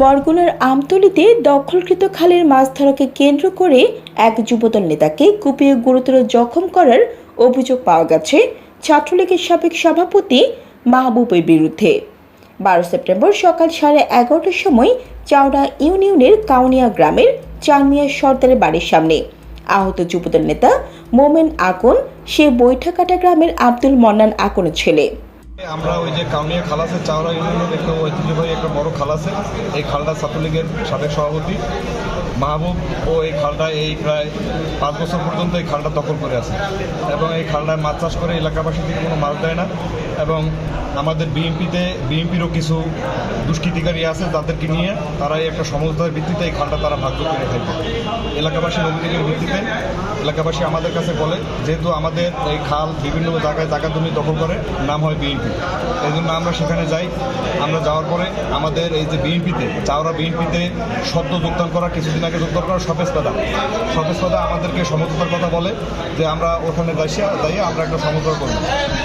বরগুনার আমতলিতে দখলকৃত খালের মাছ ধরাকে কেন্দ্র করে এক যুবদল নেতাকে কুপিয়ে গুরুতর জখম করার অভিযোগ পাওয়া গেছে। ছাত্রলীগের সাবেক সভাপতি মাহবুবের বিরুদ্ধে। বারো সেপ্টেম্বর সকাল সাড়ে এগারোটার সময় চাওড়া ইউনিয়নের কাউনিয়া গ্রামের চানমিয়া সর্দারের বাড়ির সামনে আহত যুবদল নেতা মোমেন আকন, সে বৈঠাকাটা গ্রামের আব্দুল মন্নান আকনের ছেলে। আমরা ওই যে কাউনিয়া খালাসের চাওড়া ইউনিয়নের একটা ঐতিহ্যবাহী একটা বড় খালাসে এই খালটা ছাত্রলীগের সাবেক সভাপতি মাহবুব ও এই খালটা এই প্রায় পাঁচ বছর পর্যন্ত এই খালটা দখল করে আছে। এবং এই খালটায় মাছ চাষ করে এলাকাবাসী থেকে কোনো মাছ দেয় না। এবং আমাদের বিএনপিতে, বিএনপিরও কিছু দুষ্কৃতিকারী আছে তাদেরকে নিয়ে তারা এই একটা সমঝোতার ভিত্তিতে এই খালটা তারা ভাগ্য করে থাকে এলাকাবাসীর অভিযোগের ভিত্তিতে এলাকাবাসী আমাদের কাছে বলে, যেহেতু আমাদের এই খাল বিভিন্ন জায়গায় জায়গা জমি দখল করে, নাম হয় বিএনপি। এই জন্য আমরা সেখানে যাই। আমরা যাওয়ার পরে আমাদের এই যে বিএনপিতে চাওড়া বিএনপিতে সদ্য যোগদান করা, কিছুদিন আগে যোগদান করা সপেজ পেদা সপেজ পেদা আমাদেরকে সমঝোতার কথা বলে যে আমরা ওখানে যাইসা, যাইয়া আমরা একটা সমঝোতা করি।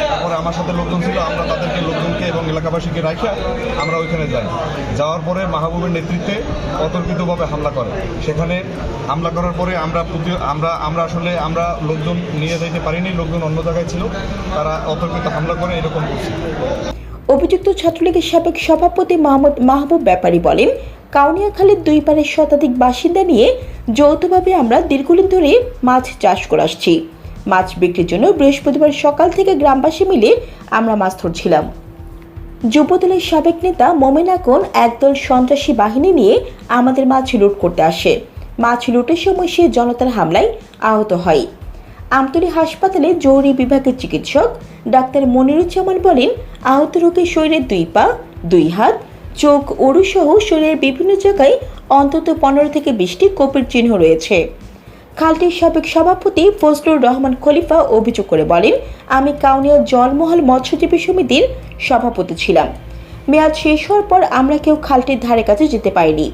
তারপরে আমার সাথে লোকজন ছিল, আমরা তাদেরকে লোকজনকে এবং এলাকাবাসীকে রাখিয়া আমরা ওইখানে যাই। যাওয়ার পরে মাহবুবের নেতৃত্বে অতর্কিতভাবে হামলা করে। সেখানে হামলা করার পরে আমরা আমরা আমরা আসলে আমরা লোকজন নিয়ে যাইতে পারিনি, লোকজন অন্য জায়গায় ছিল। তারা অতর্কিত হামলা করে, এরকম করছে। অভিযুক্ত ছাত্রলীগের সাবেক সভাপতি মোহাম্মদ মাহবুব ব্যাপারী বলেন, কাউনিয়াখালীর দুই পারের শতাধিক বাসিন্দা নিয়ে যৌথভাবে আমরা দীর্ঘদিন ধরে মাছ চাষ করে আসছি। মাছ বিক্রির জন্য বৃহস্পতিবার সকাল থেকে গ্রামবাসী মিলে আমরা মাছ ধরছিলাম। যুবদলের সাবেক নেতা মোমেন আকন একদল সন্ত্রাসী বাহিনী নিয়ে আমাদের মাছ লুট করতে আসে। মাছ লুটের সময় সে জনতার হামলায় আহত হয়। আমতলী হাসপাতালে জরুরি বিভাগের চিকিৎসক ডাক্তার মনিরুজ্জামান বলেন, আহত রোগীর শরীরের দুই পা, দুই হাত, চোখ ওড়ুসহ শরীরের বিভিন্ন জায়গায় অন্তত পনেরো থেকে বিশটি কোপের চিহ্ন রয়েছে। খালটির সাবেক সভাপতি ফজলুর রহমান খলিফা অভিযোগ করে বলেন, আমি কাউনিয়া জলমহল মৎস্যজীবী সমিতির সভাপতি ছিলাম। মেয়াদ শেষ হওয়ার পর আমরা কেউ খালটির ধারে কাছে যেতে পারিনি।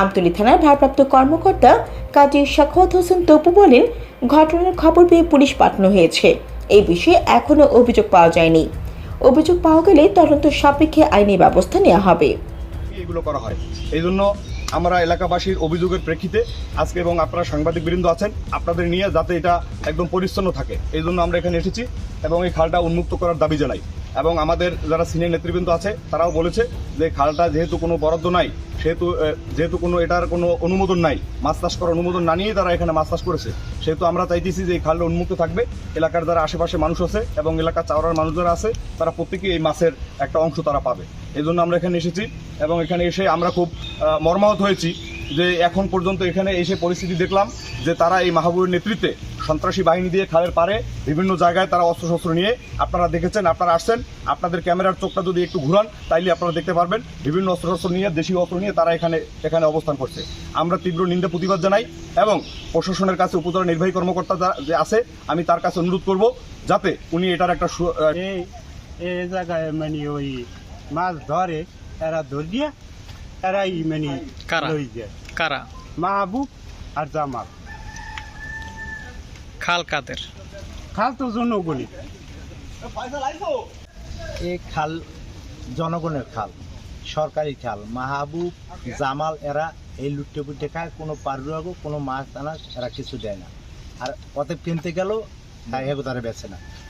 আমতলী থানার ভারপ্রাপ্ত কর্মকর্তা কাজী শাখাওয়াত হোসেন তপু বলেন, ঘটনার খবর পেয়ে পুলিশ পাঠানো হয়েছে। এই বিষয়ে এখনও অভিযোগ পাওয়া যায়নি। অভিযোগ পাওয়া গেলে তদন্ত সাপেক্ষে আইনি ব্যবস্থা নেওয়া হবে। এগুলো করা হয়। এই জন্য আমরা এলাকাবাসীর অভিযোগের প্রেক্ষিতে আজকে এবং আপনারা সাংবাদিক বৃন্দ আছেন, আপনাদের নিয়ে যাতে এটা একদম পরিচ্ছন্ন থাকে। এই জন্য আমরা এখানে এসেছি এবং এই খালটা উন্মুক্ত করার দাবি জানাই। এবং আমাদের যারা সিনিয়র নেতৃবৃন্দ আছে, তারাও বলেছে যে খালটা যেহেতু কোনো বরাদ্দ নাই, সেহেতু যেহেতু কোনো, এটার কোনো অনুমোদন নাই মাছ চাষ করার অনুমোদন না নিয়েই তারা এখানে মাছ চাষ করেছে। সেহেতু আমরা চাইতেছি যে এই খালটা উন্মুক্ত থাকবে। এলাকার যারা আশেপাশে মানুষ আছে এবং এলাকার চাওড়ার মানুষ যারা আছে, তারা প্রত্যেকেই এই মাছের একটা অংশ তারা পাবে। এই জন্য আমরা এখানে এসেছি এবং এখানে এসে আমরা খুব মর্মাহত হয়েছি যে এখন পর্যন্ত এখানে এসে পরিস্থিতি দেখলাম যে তারা এই মাহবুবের নেতৃত্বে সন্ত্রাসী বাহিনী দিয়ে খালের পারে বিভিন্ন জায়গায় তারা অস্ত্রশস্ত্র নিয়ে আপনারা দেখেছেন, আপনারা আসছেন, আপনাদের ক্যামেরার চোখটা যদি একটু ঘুরান, তাইলে আপনারা দেখতে পারবেন বিভিন্ন অস্ত্রশস্ত্র নিয়ে দেশীয় অস্ত্র নিয়ে তারা এখানে এখানে অবস্থান করছে। আমরা তীব্র নিন্দা প্রতিবাদ জানাই এবং প্রশাসনের কাছে উপজেলা নির্বাহী কর্মকর্তা যে আছে, আমি তার কাছে অনুরোধ করব যাতে উনি এটার একটা এই জায়গায় মানে ওই মাছ ধরে, এরা ধর দিয়া এরাই মানে কারা? লই যায় কারা মাহবুব আর জামাল খাল কাদের খাল তো জনগণই এই খাল জনগণের খাল সরকারি খাল। মাহবুব জামাল এরা এই লুটে পুটে খায় কোনো পারুয়াগো কোনো মাছ টানা এরা কিছু দেয় না। আর অতএব কিনতে গেলেও এগো তারা বেছে না।